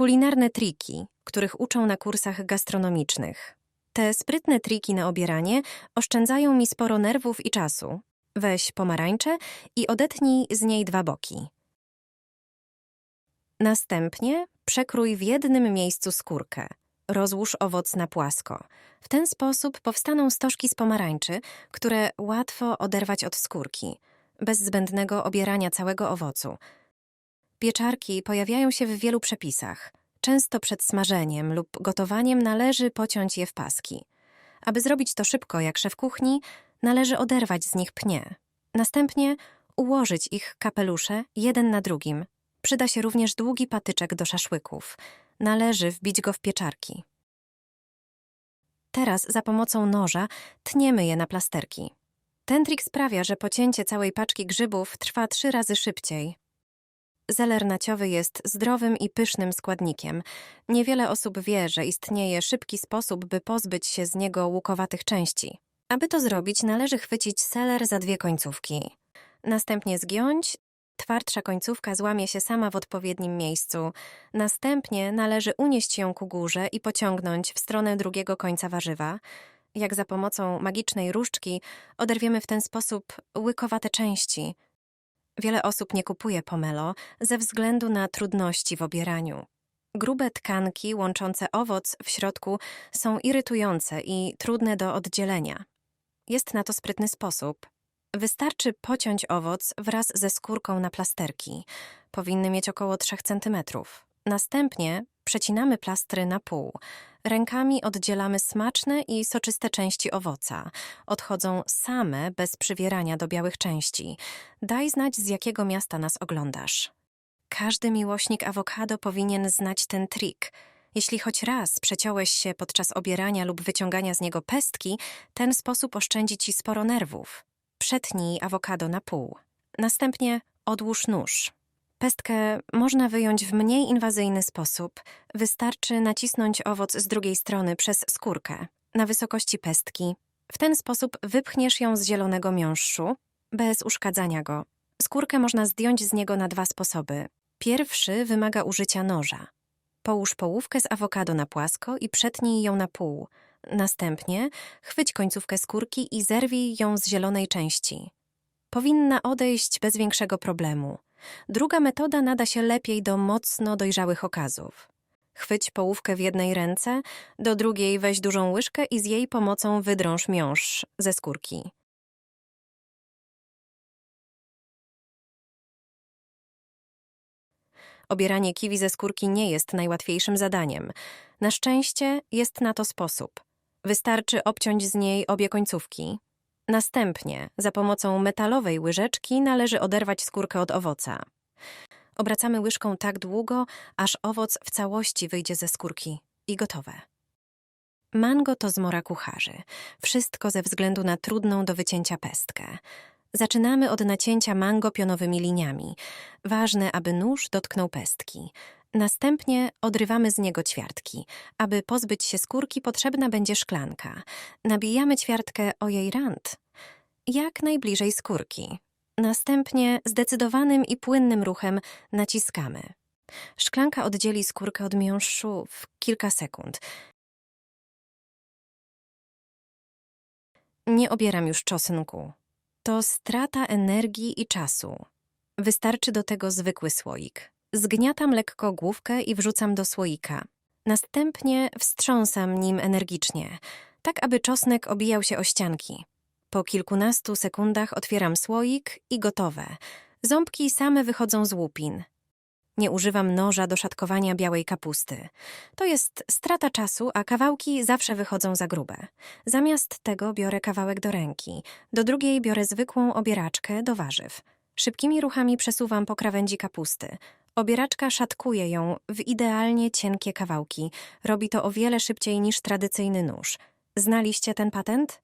Kulinarne triki, których uczą na kursach gastronomicznych. Te sprytne triki na obieranie oszczędzają mi sporo nerwów i czasu. Weź pomarańczę i odetnij z niej dwa boki. Następnie przekrój w jednym miejscu skórkę. Rozłóż owoc na płasko. W ten sposób powstaną stożki z pomarańczy, które łatwo oderwać od skórki, bez zbędnego obierania całego owocu. Pieczarki pojawiają się w wielu przepisach. Często przed smażeniem lub gotowaniem należy pociąć je w paski. Aby zrobić to szybko jak szef kuchni, należy oderwać z nich pnie. Następnie ułożyć ich kapelusze jeden na drugim. Przyda się również długi patyczek do szaszłyków. Należy wbić go w pieczarki. Teraz za pomocą noża tniemy je na plasterki. Ten trik sprawia, że pocięcie całej paczki grzybów trwa trzy razy szybciej. Zeler naciowy jest zdrowym i pysznym składnikiem. Niewiele osób wie, że istnieje szybki sposób, by pozbyć się z niego łukowatych części. Aby to zrobić, należy chwycić seler za dwie końcówki. Następnie zgiąć, twardsza końcówka złamie się sama w odpowiednim miejscu. Następnie należy unieść ją ku górze i pociągnąć w stronę drugiego końca warzywa. Jak za pomocą magicznej różdżki oderwiemy w ten sposób łykowate części. Wiele osób nie kupuje pomelo ze względu na trudności w obieraniu. Grube tkanki łączące owoc w środku są irytujące i trudne do oddzielenia. Jest na to sprytny sposób. Wystarczy pociąć owoc wraz ze skórką na plasterki. Powinny mieć około 3 cm. Następnie przecinamy plastry na pół. Rękami oddzielamy smaczne i soczyste części owoca. Odchodzą same, bez przywierania do białych części. Daj znać, z jakiego miasta nas oglądasz. Każdy miłośnik awokado powinien znać ten trik. Jeśli choć raz przeciąłeś się podczas obierania lub wyciągania z niego pestki, ten sposób oszczędzi ci sporo nerwów. Przetnij awokado na pół. Następnie odłóż nóż. Pestkę można wyjąć w mniej inwazyjny sposób. Wystarczy nacisnąć owoc z drugiej strony przez skórkę, na wysokości pestki. W ten sposób wypchniesz ją z zielonego miąższu, bez uszkadzania go. Skórkę można zdjąć z niego na dwa sposoby. Pierwszy wymaga użycia noża. Połóż połówkę z awokado na płasko i przetnij ją na pół. Następnie chwyć końcówkę skórki i zerwij ją z zielonej części. Powinna odejść bez większego problemu. Druga metoda nada się lepiej do mocno dojrzałych okazów. Chwyć połówkę w jednej ręce, do drugiej weź dużą łyżkę i z jej pomocą wydrąż miąższ ze skórki. Obieranie kiwi ze skórki nie jest najłatwiejszym zadaniem. Na szczęście jest na to sposób. Wystarczy obciąć z niej obie końcówki. Następnie, za pomocą metalowej łyżeczki należy oderwać skórkę od owoca. Obracamy łyżką tak długo, aż owoc w całości wyjdzie ze skórki i gotowe. Mango to zmora kucharzy. Wszystko ze względu na trudną do wycięcia pestkę. Zaczynamy od nacięcia mango pionowymi liniami. Ważne, aby nóż dotknął pestki. Następnie odrywamy z niego ćwiartki. Aby pozbyć się skórki, potrzebna będzie szklanka. Nabijamy ćwiartkę o jej rand, jak najbliżej skórki. Następnie zdecydowanym i płynnym ruchem naciskamy. Szklanka oddzieli skórkę od miąższu w kilka sekund. Nie obieram już czosnku. To strata energii i czasu. Wystarczy do tego zwykły słoik. Zgniatam lekko główkę i wrzucam do słoika. Następnie wstrząsam nim energicznie, tak aby czosnek obijał się o ścianki. Po kilkunastu sekundach otwieram słoik i gotowe. Ząbki same wychodzą z łupin. Nie używam noża do szatkowania białej kapusty. To jest strata czasu, a kawałki zawsze wychodzą za grube. Zamiast tego biorę kawałek do ręki, do drugiej biorę zwykłą obieraczkę do warzyw. Szybkimi ruchami przesuwam po krawędzi kapusty. Obieraczka szatkuje ją w idealnie cienkie kawałki. Robi to o wiele szybciej niż tradycyjny nóż. Znaliście ten patent?